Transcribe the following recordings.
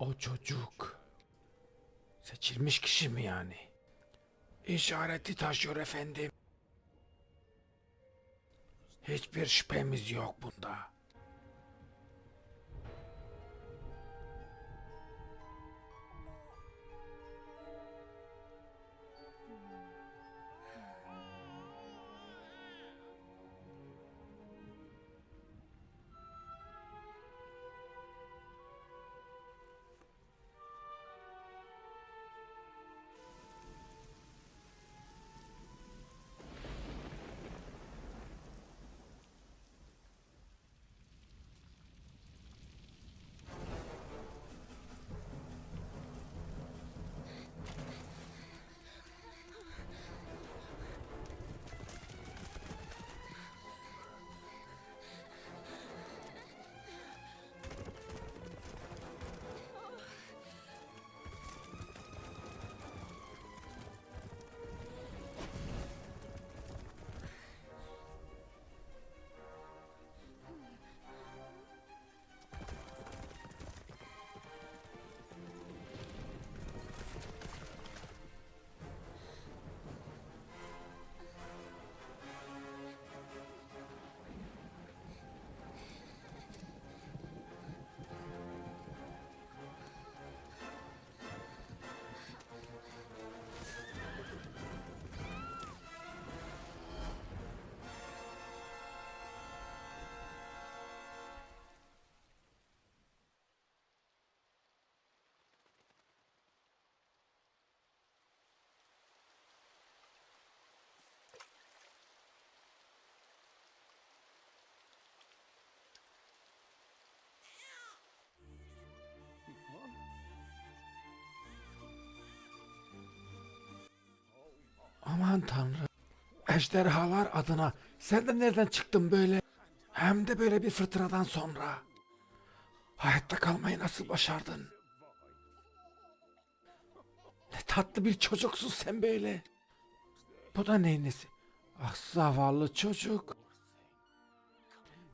O çocuk seçilmiş kişi mi yani? İşareti taşıyor efendim. Hiçbir şüphemiz yok bunda. Aman tanrım. Ejderhalar adına sen de nereden çıktın böyle? Hem de böyle bir fırtınadan sonra. Hayatta kalmayı nasıl başardın? Ne tatlı bir çocuksun sen böyle. Bu da neyin nesi? Ah zavallı çocuk.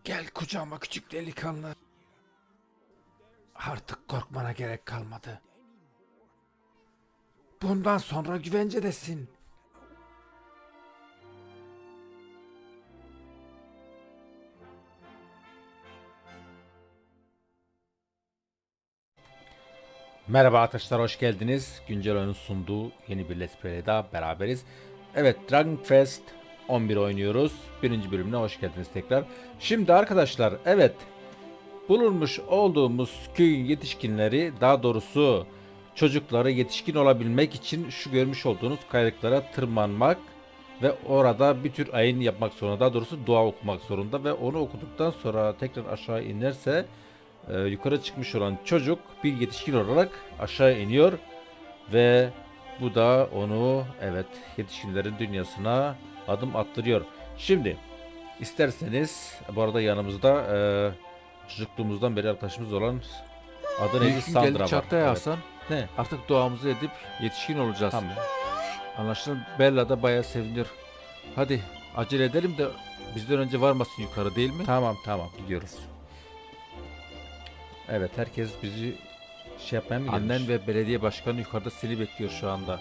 Gel kucağıma küçük delikanlı. Artık korkmana gerek kalmadı. Bundan sonra güvencedesin. Merhaba arkadaşlar hoş geldiniz. Güncel oyunun sunduğu yeni bir Let's Play'le daha beraberiz. Evet Dragon Quest 11 oynuyoruz. Birinci bölümüne hoş geldiniz tekrar. Şimdi arkadaşlar evet bulunmuş olduğumuz köyün yetişkinleri daha doğrusu çocukları yetişkin olabilmek için şu görmüş olduğunuz kayalıklara tırmanmak ve orada bir tür ayin yapmak zorunda. Daha doğrusu dua okumak zorunda ve onu okuduktan sonra tekrar aşağı inerse e, yukarı çıkmış olan çocuk bir yetişkin olarak aşağı iniyor ve bu da onu evet yetişkinlerin dünyasına adım attırıyor. Şimdi isterseniz bu arada yanımızda e, çocukluğumuzdan beri arkadaşımız olan adı neydi Sandra geldik var. çaktaya Evet. Hasan. Ne? Artık duamızı edip yetişkin olacağız. Tamam. Anlaşılan Bella da bayağı seviniyor. Hadi acele edelim de bizden önce varmasın yukarı değil mi? Tamam tamam gidiyoruz. Evet herkes bizi şey yapmaya mı gelmiş? Annen ve belediye başkanı yukarıda seni bekliyor şu anda.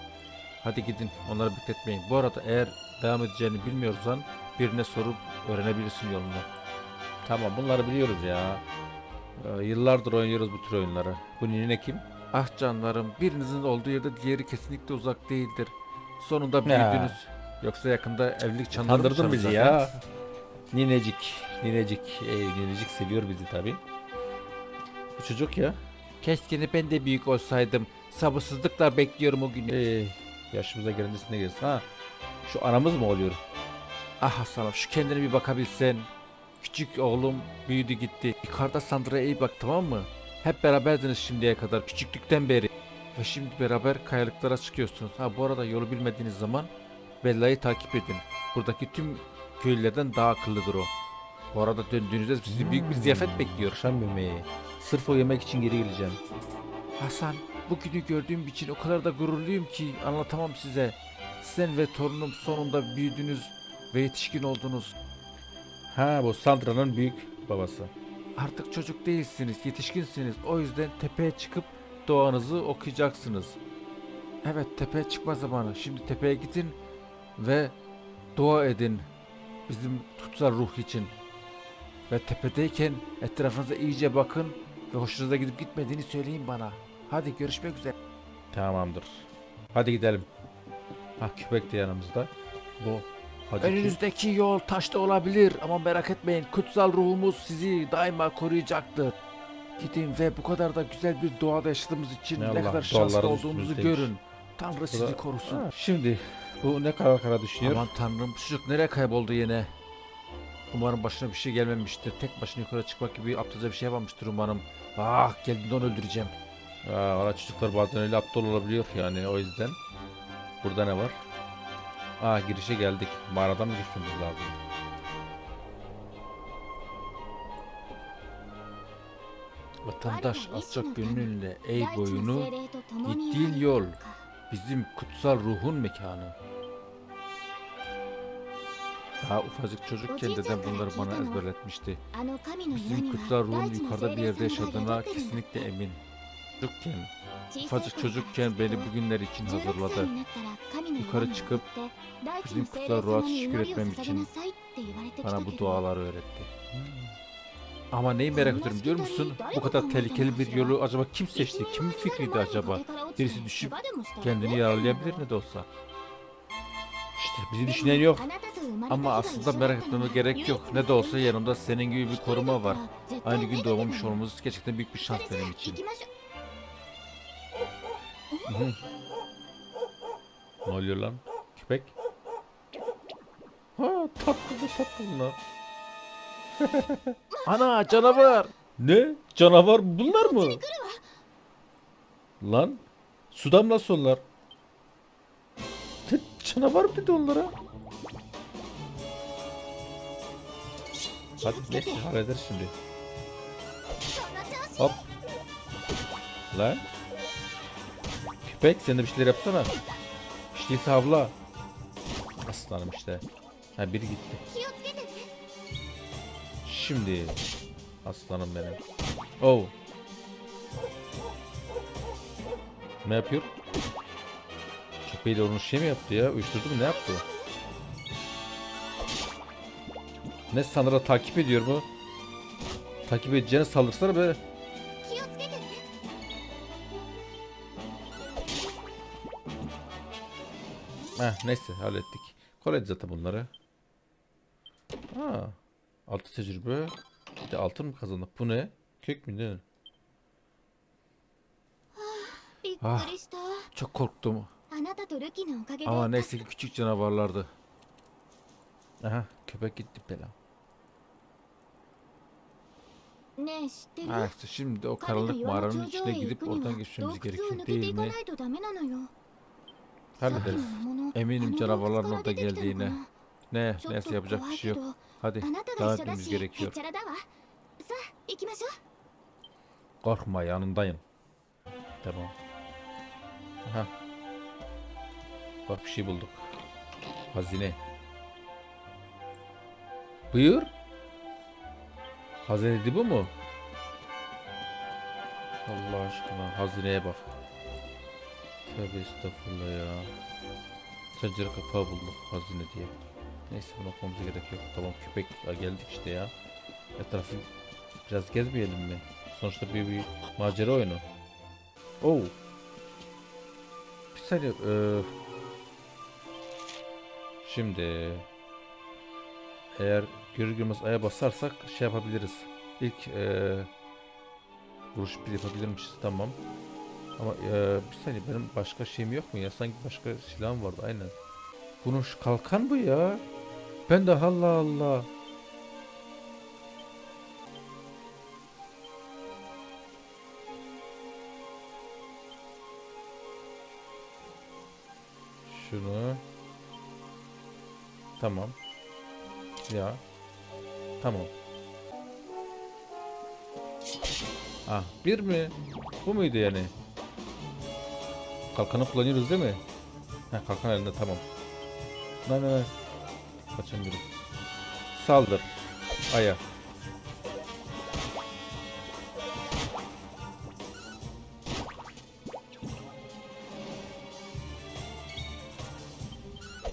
Hadi gidin onları bekletmeyin. Bu arada eğer devam edeceğini bilmiyorsan birine sorup öğrenebilirsin yolunu. Tamam bunları biliyoruz ya. Ee, yıllardır oynuyoruz bu tür oyunları. Bu nine kim? Ah canlarım birinizin olduğu yerde diğeri kesinlikle uzak değildir. Sonunda Ya. büyüdünüz. Yoksa yakında evlilik çanları mı Kandırdın bizi ya. Ninecik. Ninecik. Ey, ninecik seviyor bizi tabi. Bu çocuk ya. Keşke ben de büyük olsaydım. Sabırsızlıkla bekliyorum o günü. Ey, yaşımıza gelince gelsin. Ha. Şu anamız mı oluyor? Ah Hasan'ım şu kendine bir bakabilsen. Küçük oğlum büyüdü gitti. Yukarıda Sandra'ya iyi bak tamam mı? Hep beraberdiniz şimdiye kadar küçüklükten beri. Ve şimdi beraber kayalıklara çıkıyorsunuz. Ha bu arada yolu bilmediğiniz zaman Bella'yı takip edin. Buradaki tüm köylülerden daha akıllıdır o. Bu arada döndüğünüzde sizi büyük bir ziyafet bekliyor. Akşam yemeği. Sırf o yemek için geri geleceğim. Hasan, bugünü gördüğüm için o kadar da gururluyum ki anlatamam size. Sen ve torunum sonunda büyüdünüz ve yetişkin oldunuz. Ha bu Sandra'nın büyük babası. Artık çocuk değilsiniz, yetişkinsiniz. O yüzden tepeye çıkıp duanızı okuyacaksınız. Evet tepeye çıkma zamanı. Şimdi tepeye gidin ve dua edin. Bizim kutsal ruh için. Ve tepedeyken etrafınıza iyice bakın ve hoşunuza gidip gitmediğini söyleyin bana. Hadi görüşmek üzere. Tamamdır. Hadi gidelim. Ha köpek de yanımızda. Bu hadi kim? Önünüzdeki yol taşta olabilir ama merak etmeyin. Kutsal ruhumuz sizi daima koruyacaktır. Gidin ve bu kadar da güzel bir doğada yaşadığımız için Ne ne, Allah, kadar şanslı olduğumuzu üstümüzdeymiş. görün. Tanrı sizi korusun. Şimdi bu ne kadar kara düşünüyor? Aman tanrım bu çocuk nereye kayboldu yine? Umarım başına bir şey gelmemiştir. Tek başına yukarı çıkmak gibi aptalca bir şey yapmamıştır umarım. Ah geldiğinde onu öldüreceğim. Aa, valla çocuklar bazen öyle aptal olabiliyor yani o yüzden. Burada ne var? Aa girişe geldik. Mağaradan mı geçmemiz lazım? Vatandaş alçak gönlünle ey boyunu gittiğin yol bizim kutsal ruhun mekanı. Daha ufacık çocukken dedem bunları bana ezberletmişti. Bizim kutsal ruhun yukarıda bir yerde yaşadığına kesinlikle emin. Çocukken, ufacık çocukken beni bugünler için hazırladı. Yukarı çıkıp bizim kutsal ruha teşekkür etmem için bana bu duaları öğretti. Ama neyi merak ediyorum biliyor musun? Bu kadar tehlikeli bir yolu acaba kim seçti? Kimin fikriydi acaba? Birisi düşüp kendini yaralayabilir ne de olsa. İşte bizi düşünen yok. Ama aslında merak etmeme gerek yok. Ne de olsa yanımda senin gibi bir koruma var. Aynı gün doğmamış olmamız gerçekten büyük bir şans benim için. Ne oluyor lan? Köpek? Ha tatlı da tatlı bunlar. Ana canavar! Ne? Canavar bunlar mı? Lan sudan nasıl onlar? Canavar mı dedi onlara? Hadi neyse hallederiz şimdi. Hop. Lan. Köpek sen de bir şeyler yapsana. İşte havla. Aslanım işte. Ha biri gitti. Şimdi. Aslanım benim. Oh. Ne yapıyor? Köpeği de onun şey mi yaptı ya? Uyuşturdu mu? Ne yaptı? Ne sanıra takip ediyor mu? Takip edeceğine saldırsana be. Heh, neyse hallettik. Kolaydı zaten bunları. Ha, altı tecrübe. Bir de altın mı kazandık? Bu ne? Kök mü ne? Ah, çok korktum. Ama neyse ki küçük canavarlardı. Aha köpek gitti bela. İşte şimdi o karanlık mağaranın içine gidip oradan geçmemiz gerekiyor değil mi? Hallederiz. Eminim canavarların orada geldiğine. Ne, neyse yapacak bir şey yok. Hadi devam etmemiz gerekiyor. Korkma yanındayım. Tamam. Aha. Bak bir şey bulduk. Hazine. Buyur. Hazine dedi bu mu? Allah aşkına hazineye bak. Tövbe estağfurullah ya. Pencere kapağı bulduk hazine diye. Neyse bunu okumamıza gerek yok. Tamam köpek ya geldik işte ya. Etrafı biraz gezmeyelim mi? Sonuçta bir, bir macera oyunu. Oh. Bir saniye. eee, şimdi eğer görür görmez aya basarsak şey yapabiliriz. İlk eee vuruş bir yapabilirmişiz tamam. Ama eee, bir saniye benim başka şeyim yok mu ya? Sanki başka silahım vardı aynen. Bunun şu kalkan bu ya. Ben de Allah Allah. Şunu. Tamam. Ya. Tamam. Ah bir mi? Bu muydu yani? Kalkanı kullanıyoruz değil mi? Heh, kalkan elinde tamam. Lan lan. Kaçamıyoruz. Saldır. Aya.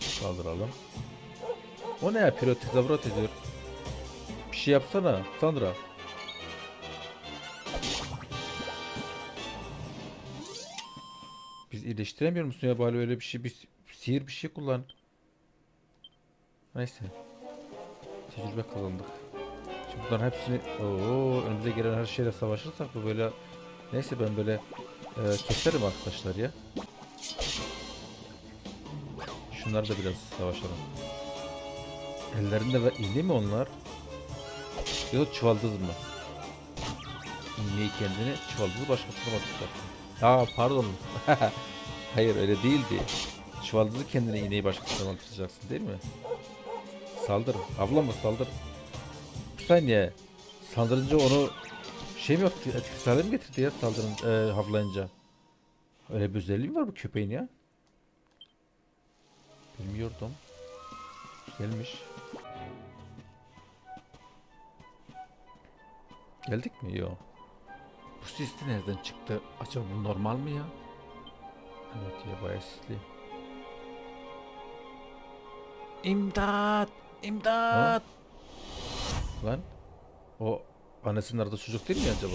Saldıralım. O ne yapıyor? Tezavrat ediyor. Şey yapsana Sandra. Biz iyileştiremiyor musun ya bari öyle bir şey bir sihir bir şey kullan. Neyse. Tecrübe kazandık. Şimdi bunların hepsini ooo önümüze gelen her şeyle savaşırsak bu böyle neyse ben böyle e, keserim arkadaşlar ya. Şunlar da biraz savaşalım. Ellerinde ve iğne mi onlar? Yok çuvaldız mı? İğneyi kendine çuvaldızı başkasına batacaksın. Aa pardon. Hayır öyle değildi. Çuvaldızı kendine iğneyi başkasına batacaksın değil mi? Saldır. Avlama saldır. Bir saniye. Saldırınca onu şey mi yaptı? Etkisiz hale mi getirdi ya saldırın e, havlayınca? Öyle bir özelliği mi var bu köpeğin ya? Bilmiyordum. Güzelmiş. Geldik mi? Yok. Bu sisli nereden çıktı? Acaba bu normal mi ya? Evet ya bayağı sisli. İmdat! İmdat! Lan o annesinin arada çocuk değil mi acaba?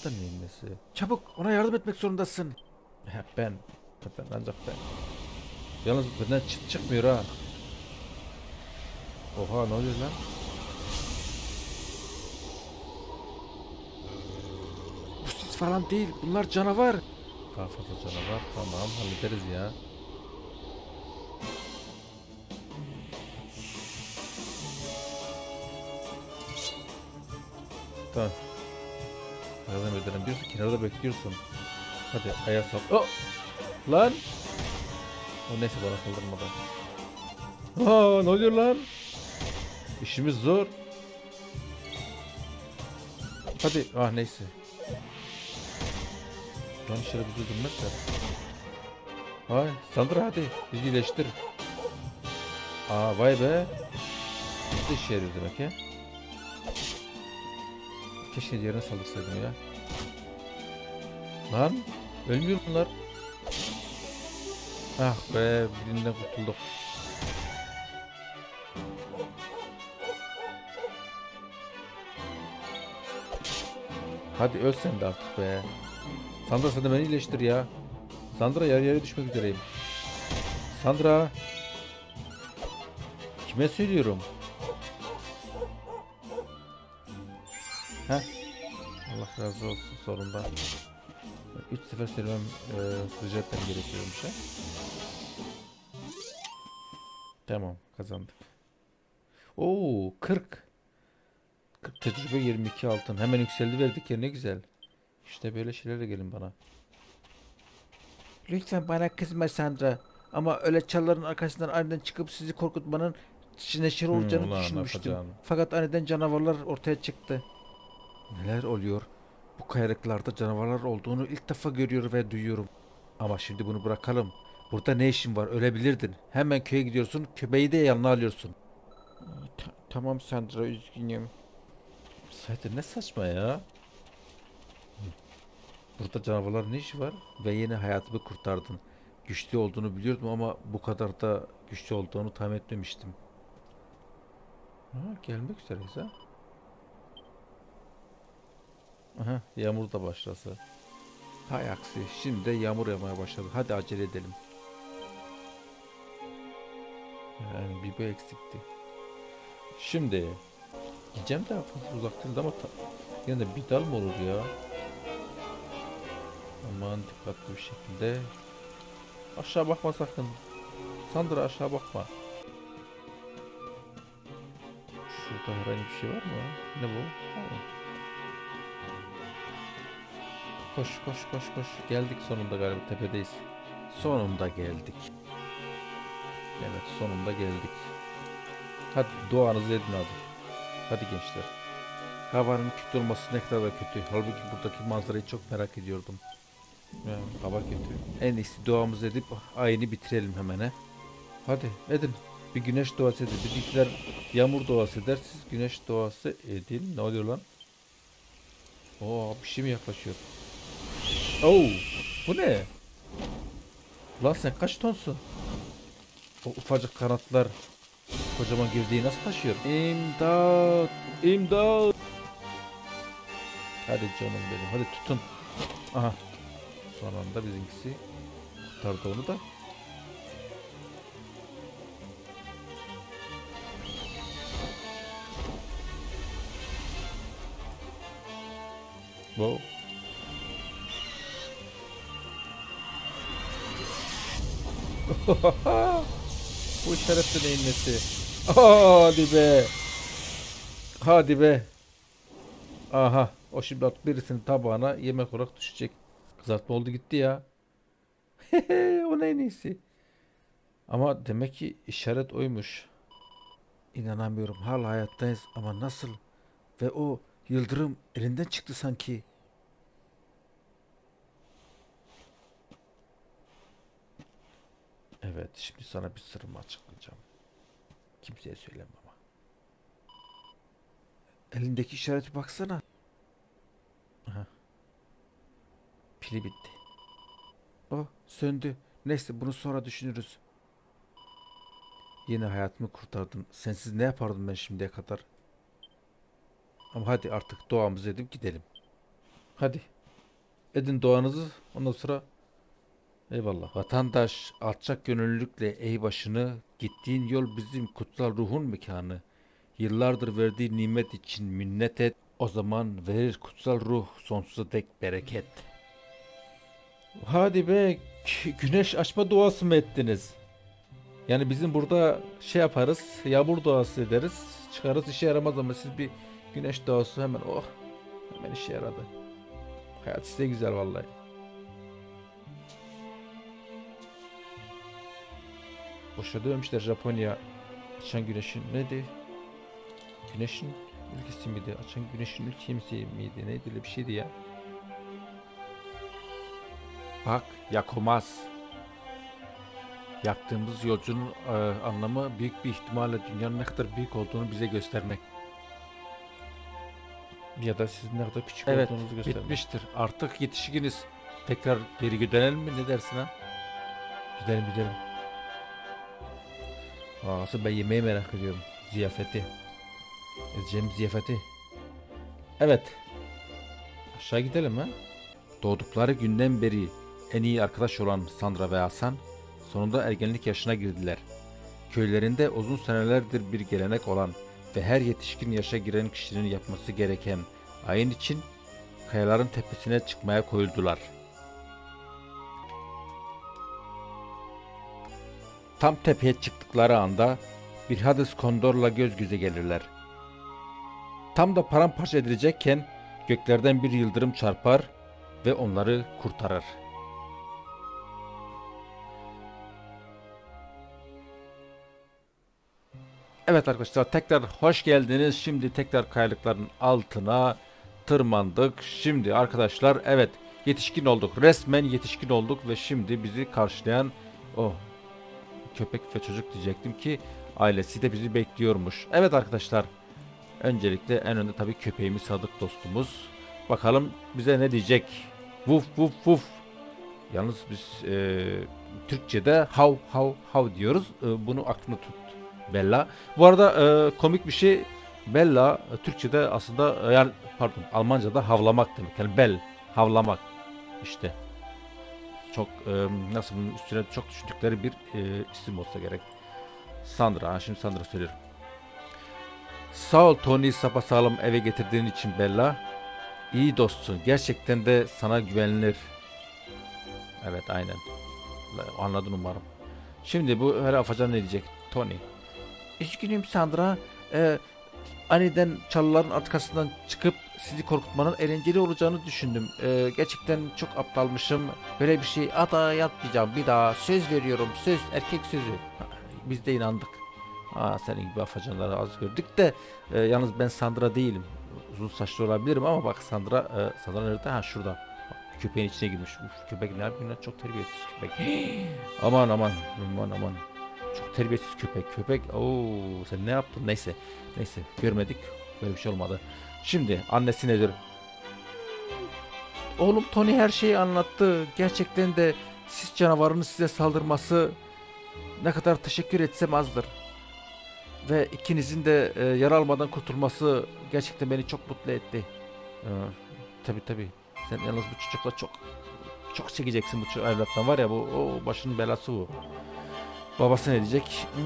Bu da neyin nesi? Çabuk ona yardım etmek zorundasın. Hep ben. Ben ancak ben. Yalnız benden çıt çıkmıyor ha. Oha ne oluyor lan? Bu sis falan değil. Bunlar canavar. Daha canavar. Tamam hallederiz ya. Tamam. Yardım ederim diyorsun kenarda bekliyorsun. Hadi ayağa sal. Oh! Lan! O neyse bana saldırmadan. Aa ne oluyor lan? İşimiz zor. Hadi ah neyse. Şöyle bizi öldürmezler. Vay Sandra hadi bizi iyileştir. Aa vay be. Bu da işe yarıyor demek ya. Keşke diğerine saldırsaydım ya. Lan ölmüyor bunlar. Ah be birinden kurtulduk. Hadi öl sen de artık be. Sandra sen de beni iyileştir ya. Sandra yarı yarıya düşmek üzereyim. Sandra. Kime söylüyorum? Heh. Allah razı olsun sorundan. Üç sefer söylemem e, rica etmem gerekiyormuş ha. Tamam kazandık. Oo 40. 40 tecrübe 22 altın. Hemen yükseldi verdik ya ne güzel. İşte böyle şeylerle gelin bana. Lütfen bana kızma Sandra. Ama öyle çalların arkasından aniden çıkıp sizi korkutmanın neşir Hmm, olacağını ulan, düşünmüştüm. yapacağını. Fakat aniden canavarlar ortaya çıktı. Neler oluyor? Bu kayalıklarda canavarlar olduğunu ilk defa görüyor ve duyuyorum. Ama şimdi bunu bırakalım. Burada ne işin var? Ölebilirdin. Hemen köye gidiyorsun. Köpeği de yanına alıyorsun. tamam Sandra üzgünüm. Zaten ne saçma ya. Burada canavarlar ne işi var? Ve yine hayatımı kurtardın. Güçlü olduğunu biliyordum ama bu kadar da güçlü olduğunu tahmin etmemiştim. Ha, gelmek üzereyiz ha. Aha, yağmur da başlasa. Hay aksi. Şimdi de yağmur yağmaya başladı. Hadi acele edelim. Yani bir bu eksikti. Şimdi gideceğim daha fazla uzak değil ama yine de bir dal mı olur ya? Aman dikkatli bir şekilde. Aşağı bakma sakın. Sandra aşağı bakma. Şurada herhangi bir şey var mı? Ne bu? Ha. Koş koş koş koş. Geldik sonunda galiba tepedeyiz. Sonunda geldik. Evet sonunda geldik. Hadi duanızı edin hadi. Hadi gençler. Havanın kötü olması ne kadar da kötü. Halbuki buradaki manzarayı çok merak ediyordum. Ya, hava kötü. En iyisi duamızı edip ayını bitirelim hemen he. Hadi edin. Bir güneş duası edin. Bizimkiler yağmur duası eder. Siz güneş duası edin. Ne oluyor lan? Oo bir şey mi yaklaşıyor? Oo bu ne? Lan sen kaç tonsun? O ufacık kanatlar kocaman gövdeyi nasıl taşıyor? İmdat! İmdat! Hadi canım benim. Hadi tutun. Aha. Son anda bizimkisi kurtardı onu da. Wow. Bu şerefli neyin nesi? Hadi be. Hadi be. Aha. O şimdi birisinin tabağına yemek olarak düşecek. Kızartma oldu gitti ya. o neyin nesi? Ama demek ki işaret oymuş. İnanamıyorum. Hala hayattayız ama nasıl? Ve o yıldırım elinden çıktı sanki. Evet, şimdi sana bir sırrımı açıklayacağım. Kimseye söylemem ama. Elindeki işareti baksana. Aha. Pili bitti. Oh, söndü. Neyse bunu sonra düşünürüz. Yine hayatımı kurtardın. Sensiz ne yapardım ben şimdiye kadar? Ama hadi artık duamızı edip gidelim. Hadi. Edin duanızı. Ondan sonra Eyvallah. Vatandaş alçak gönüllülükle ey başını gittiğin yol bizim kutsal ruhun mekanı. Yıllardır verdiği nimet için minnet et. O zaman verir kutsal ruh sonsuza dek bereket. Hadi be gü- güneş açma duası mı ettiniz? Yani bizim burada şey yaparız, yağmur duası ederiz, çıkarız işe yaramaz ama siz bir güneş duası hemen oh hemen işe yaradı. Hayat size güzel vallahi. Boşa dövmüşler Japonya. Açan güneşin neydi? Güneşin ülkesi miydi? Açan güneşin ülkesi miydi? Neydi öyle bir şeydi ya. Bak yakomaz. Yaktığımız yolcunun e, anlamı büyük bir ihtimalle dünyanın ne kadar büyük olduğunu bize göstermek. Ya da sizin ne kadar küçük Evet, olduğunuzu göstermek. Bitmiştir. Artık yetişkiniz. Tekrar geri dönelim mi? Ne dersin ha? Gidelim gidelim. Aa, asıl ben yemeği merak ediyorum. Ziyafeti. Edeceğim ziyafeti. Evet. Aşağı gidelim ha. Doğdukları günden beri en iyi arkadaş olan Sandra ve Hasan sonunda ergenlik yaşına girdiler. Köylerinde uzun senelerdir bir gelenek olan ve her yetişkin yaşa giren kişinin yapması gereken ayin için kayaların tepesine çıkmaya koyuldular. Tam tepeye çıktıkları anda bir Hades kondorla göz göze gelirler. Tam da paramparça edilecekken göklerden bir yıldırım çarpar ve onları kurtarır. Evet arkadaşlar tekrar hoş geldiniz. Şimdi tekrar kayalıkların altına tırmandık. Şimdi arkadaşlar evet yetişkin olduk. Resmen yetişkin olduk ve şimdi bizi karşılayan o köpek ve çocuk diyecektim ki ailesi de bizi bekliyormuş. Evet arkadaşlar öncelikle en önde tabii köpeğimiz sadık dostumuz. Bakalım bize ne diyecek. Vuf vuf vuf. Yalnız biz e, Türkçe'de hav hav hav diyoruz. E, bunu aklında tut Bella. Bu arada e, komik bir şey Bella e, Türkçe'de aslında e, yani pardon Almanca'da havlamak demek. Yani bel havlamak işte. Çok e, nasıl bunun üstüne çok düşündükleri bir e, isim olsa gerek. Sandra. Ha, şimdi Sandra söylüyorum. Sağ ol Tony sapasağlam eve getirdiğin için Bella. İyi dostsun. Gerçekten de sana güvenilir. Evet aynen. Anladın umarım. Şimdi bu her afacan ne diyecek? Tony. Üzgünüm Sandra. Ee, aniden çalıların arkasından çıkıp sizi korkutmanın eğlenceli olacağını düşündüm. Ee, gerçekten çok aptalmışım. Böyle bir şey ada yapmayacağım bir daha. Söz veriyorum. Söz. Erkek sözü. Biz de inandık. Aa, senin gibi afacanları az gördük de e, yalnız ben Sandra değilim. Uzun saçlı olabilirim ama bak Sandra, e, Sandra nerede? Ha şurada. Bak, köpeğin içine girmiş. Uf, köpek ne yapıyor? Çok terbiyesiz köpek. aman aman aman aman. Çok terbiyesiz köpek. Köpek. Oo sen ne yaptın? Neyse. Neyse görmedik. Böyle bir şey olmadı. Şimdi annesi nedir? Oğlum Tony her şeyi anlattı. Gerçekten de sis canavarının size saldırması ne kadar teşekkür etsem azdır. Ve ikinizin de e, yara almadan kurtulması gerçekten beni çok mutlu etti. Ee, tabi tabi. Sen yalnız bu çocukla çok çok çekeceksin bu evlattan var ya bu o başının belası bu. Babası ne diyecek? Hmm,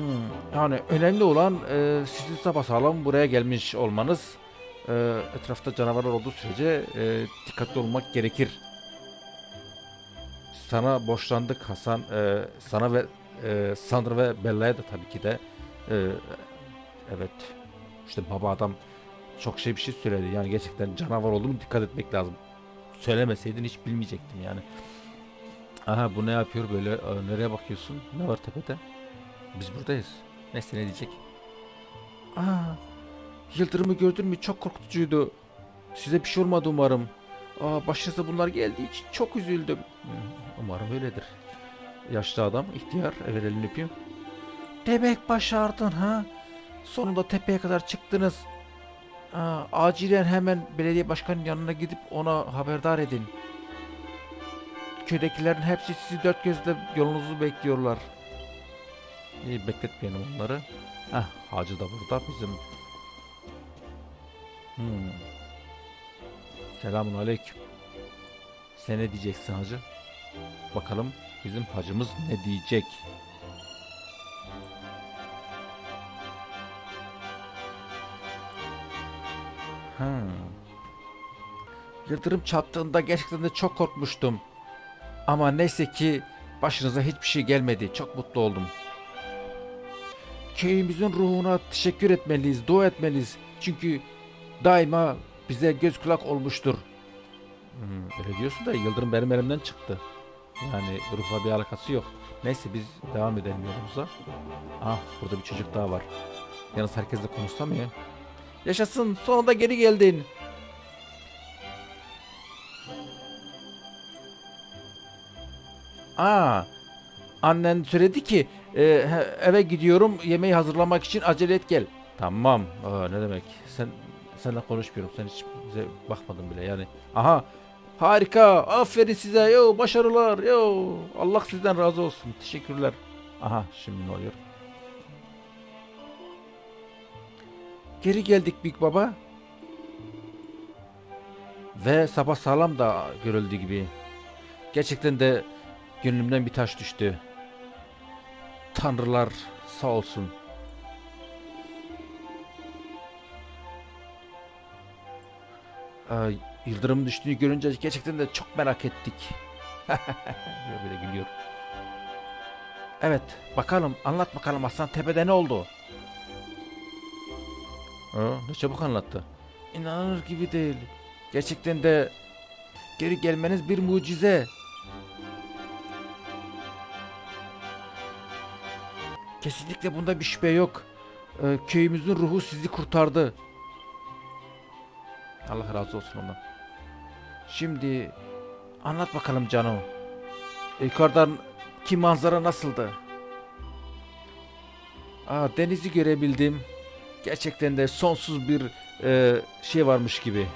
yani önemli olan e, sizin sapasağlam buraya gelmiş olmanız. E, etrafta canavarlar olduğu sürece e, dikkatli olmak gerekir. Sana borçlandık Hasan. E, sana ve e, Sandra ve Bella'ya da tabii ki de. E, evet. İşte baba adam çok şey bir şey söyledi. Yani gerçekten canavar oldu mu dikkat etmek lazım. Söylemeseydin hiç bilmeyecektim yani. Aha bu ne yapıyor böyle? Aa, nereye bakıyorsun? Ne var tepede? Biz buradayız. Neyse ne diyecek? Aa, yıldırımı gördün mü? Çok korkutucuydu. Size bir şey olmadı umarım. Aa, başınıza bunlar geldiği için çok üzüldüm. Umarım öyledir. Yaşlı adam, ihtiyar, evet elini öpeyim. Demek başardın ha? Sonunda tepeye kadar çıktınız. Aa, acilen hemen belediye başkanının yanına gidip ona haberdar edin. Köydekilerin hepsi sizi dört gözle yolunuzu bekliyorlar. İyi bekletmeyelim onları. Heh, Hacı da burada bizim. Hmm. Selamun aleyküm. Sen ne diyeceksin hacı? Bakalım bizim hacımız ne diyecek? Hmm. Yıldırım çarptığında gerçekten de çok korkmuştum. Ama neyse ki başınıza hiçbir şey gelmedi. Çok mutlu oldum. Köyümüzün ruhuna teşekkür etmeliyiz, dua etmeliyiz. Çünkü daima bize göz kulak olmuştur. Hmm, öyle diyorsun da Yıldırım benim elimden çıktı. Yani ruhla bir alakası yok. Neyse biz devam edelim yolumuza. Ah burada bir çocuk daha var. Yalnız herkesle konuşsam ya. Yaşasın sonunda geri geldin. Aa, annen söyledi ki e, eve gidiyorum yemeği hazırlamak için acele et gel. Tamam. Aa, ne demek? Sen seninle konuşmuyorum. Sen hiç bize bakmadın bile yani. Aha. Harika. Aferin size. Yo başarılar. Yo. Allah sizden razı olsun. Teşekkürler. Aha şimdi ne oluyor? Geri geldik Büyük Baba. Ve sabah sağlam da görüldüğü gibi. Gerçekten de gönlümden bir taş düştü. Tanrılar sağ olsun. Ee, yıldırım düştüğünü görünce gerçekten de çok merak ettik. böyle, gülüyor. Evet, bakalım anlat bakalım Aslan Tepe'de ne oldu? Ha, ne çabuk anlattı. İnanılır gibi değil. Gerçekten de geri gelmeniz bir mucize. Kesinlikle bunda bir şüphe yok. Ee, köyümüzün ruhu sizi kurtardı. Allah razı olsun ondan. Şimdi anlat bakalım Cano. Yukarıdan ki manzara nasıldı? Aa, denizi görebildim. Gerçekten de sonsuz bir e, şey varmış gibi.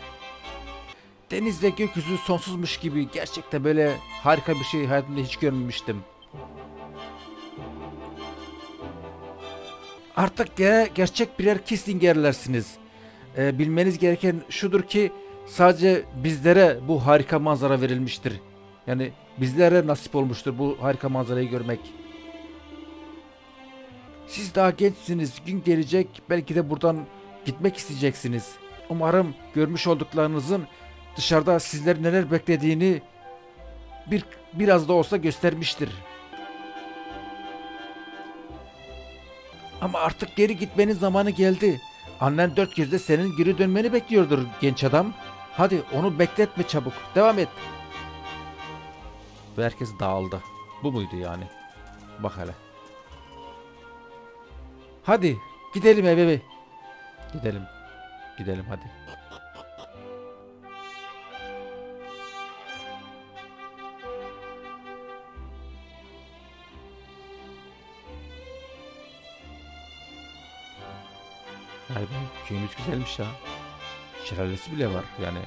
Denizle gökyüzü sonsuzmuş gibi. Gerçekten böyle harika bir şey hayatımda hiç görmemiştim. Artık ge- gerçek birer Kissinger'lersiniz. Ee, bilmeniz gereken şudur ki sadece bizlere bu harika manzara verilmiştir. Yani bizlere nasip olmuştur bu harika manzarayı görmek. Siz daha gençsiniz. Gün gelecek belki de buradan gitmek isteyeceksiniz. Umarım görmüş olduklarınızın dışarıda sizler neler beklediğini bir biraz da olsa göstermiştir. Ama artık geri gitmenin zamanı geldi. Annen dört gözle senin geri dönmeni bekliyordur genç adam. Hadi onu bekletme çabuk. Devam et. Ve herkes dağıldı. Bu muydu yani? Bak hele. Hadi gidelim eve. be. Gidelim. Gidelim hadi. Vay be köyümüz güzelmiş ya. Şelalesi bile var yani.